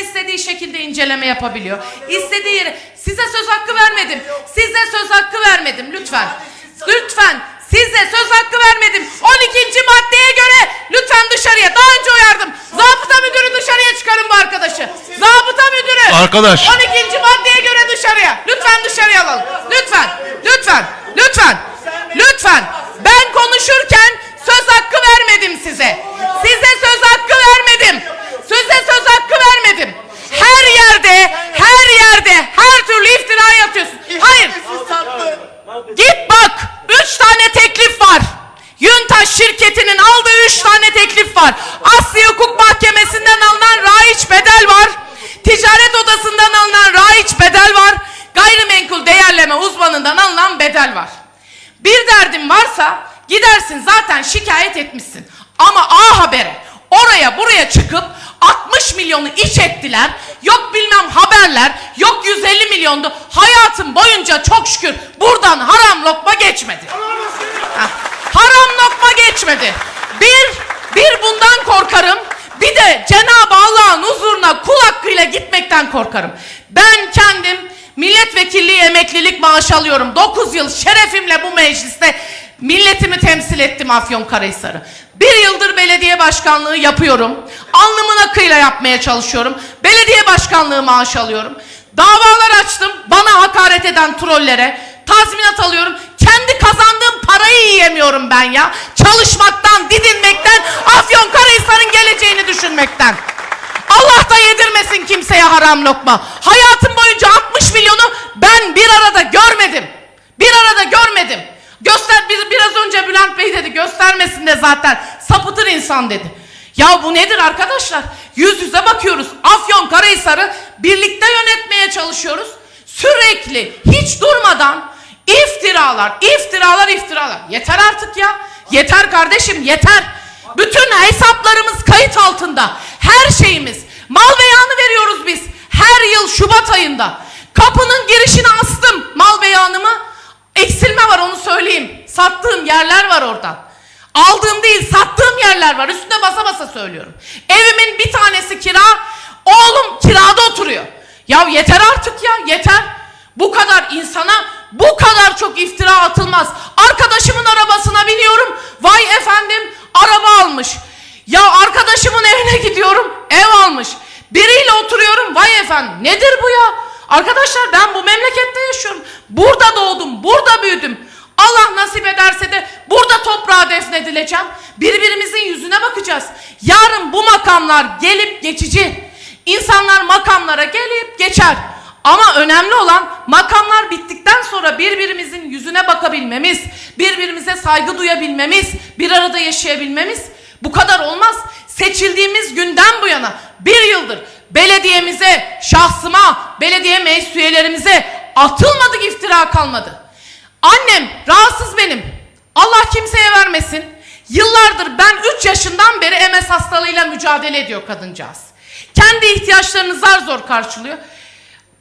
istediği şekilde inceleme yapabiliyor. İstediği yere size söz hakkı vermedim. Size söz hakkı vermedim lütfen. Lütfen size söz hakkı vermedim. 12. maddeye göre lütfen dışarıya. Daha önce uyardım. Zabıta müdürü dışarıya çıkarın bu arkadaşı. Zabıta müdürü. Arkadaş. 12. maddeye göre dışarıya. Lütfen dışarıya alalım. Lütfen. Lütfen. Lütfen. Lütfen. Ben konuşurken söz hakkı vermedim size. Size söz hakkı vermedim. Size söz hakkı vermedim. Her yerde, her yerde, her türlü iftira atıyorsun. Hayır. Git bak. Üç tane teklif var. Yuntaş şirketinin aldığı üç tane teklif var. Asya Hukuk Mahkemesi'nden alınan raiç bedel var. Ticaret Odası'ndan alınan raiç bedel var. Gayrimenkul değerleme uzmanından alınan bedel var. Bir derdin varsa gidersin zaten şikayet etmişsin. Ama A Haber'e oraya buraya çıkıp 60 milyonu iç ettiler. Yok bilmem haberler, yok 150 milyondu. Hayatım boyunca çok şükür buradan haram lokma geçmedi. Heh, haram lokma geçmedi. Bir, bir bundan korkarım. Bir de Cenab-ı Allah'ın huzuruna kul hakkıyla gitmekten korkarım. Ben kendim milletvekilliği emeklilik maaşı alıyorum. 9 yıl şerefimle bu mecliste milletimi temsil ettim Afyonkarahisar'ı. Bir yıldır belediye başkanlığı yapıyorum. Alnımın akıyla yapmaya çalışıyorum. Belediye başkanlığı maaşı alıyorum. Davalar açtım bana hakaret eden trollere. Tazminat alıyorum. Kendi kazandığım parayı yiyemiyorum ben ya. Çalışmaktan, didinmekten, Afyonkarahisar'ın geleceğini düşünmekten. Allah da yedirmesin kimseye haram lokma. Hayatım boyunca 60 milyonu ben bir arada görmedim. Bir arada görmedim. Göster bir- biraz önce Bülent Bey dedi göstermesin de zaten sapıtır insan dedi. Ya bu nedir arkadaşlar? Yüz yüze bakıyoruz. Afyon Karahisar'ı birlikte yönetmeye çalışıyoruz. Sürekli hiç durmadan iftiralar, iftiralar, iftiralar. Yeter artık ya. Yeter kardeşim yeter. Bütün hesaplarımız kayıt altında. Her şeyimiz. Mal beyanı veriyoruz biz. Her yıl Şubat ayında. Kapının girişine astım mal beyanımı. Eksilme var onu söyleyeyim. Sattığım yerler var orada. Aldığım değil sattığım yerler var. Üstüne basa basa söylüyorum. Evimin bir tanesi kira. Oğlum kirada oturuyor. Ya yeter artık ya yeter. Bu kadar insana bu kadar çok iftira atılmaz. Arkadaşımın. Vay efendim araba almış. Ya arkadaşımın evine gidiyorum. Ev almış. Biriyle oturuyorum. Vay efendim nedir bu ya? Arkadaşlar ben bu memlekette yaşıyorum. Burada doğdum, burada büyüdüm. Allah nasip ederse de burada toprağa defnedileceğim. Birbirimizin yüzüne bakacağız. Yarın bu makamlar gelip geçici. İnsanlar makamlara gelip geçer. Ama önemli olan makamlar bittikten sonra birbirimizin yüzüne bakabilmemiz, birbirimize saygı duyabilmemiz, bir arada yaşayabilmemiz. Bu kadar olmaz. Seçildiğimiz günden bu yana bir yıldır belediyemize, şahsıma, belediye meclis üyelerimize atılmadık iftira kalmadı. Annem rahatsız benim. Allah kimseye vermesin. Yıllardır ben 3 yaşından beri MS hastalığıyla mücadele ediyor kadıncağız. Kendi ihtiyaçlarını zar zor karşılıyor.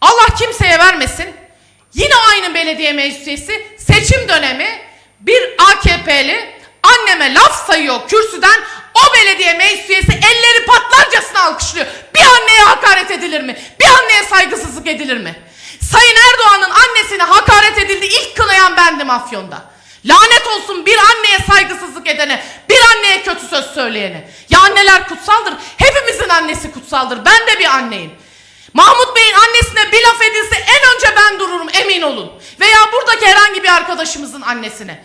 Allah kimseye vermesin. Yine aynı belediye meclis üyesi seçim dönemi bir AKP'li anneme laf sayıyor kürsüden o belediye meclis üyesi elleri patlarcasına alkışlıyor. Bir anneye hakaret edilir mi? Bir anneye saygısızlık edilir mi? Sayın Erdoğan'ın annesine hakaret edildi ilk kınayan bendim Afyon'da. Lanet olsun bir anneye saygısızlık edene, bir anneye kötü söz söyleyene. Ya anneler kutsaldır. Hepimizin annesi kutsaldır. Ben de bir anneyim. Mahmut Bey'in annesine bir laf edilse en önce ben dururum emin olun. Veya buradaki herhangi bir arkadaşımızın annesine.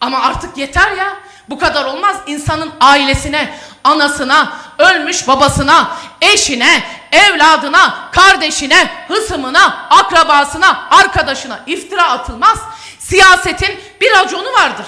Ama artık yeter ya. Bu kadar olmaz. İnsanın ailesine, anasına, ölmüş babasına, eşine, evladına, kardeşine, hısımına, akrabasına, arkadaşına iftira atılmaz. Siyasetin bir raconu vardır.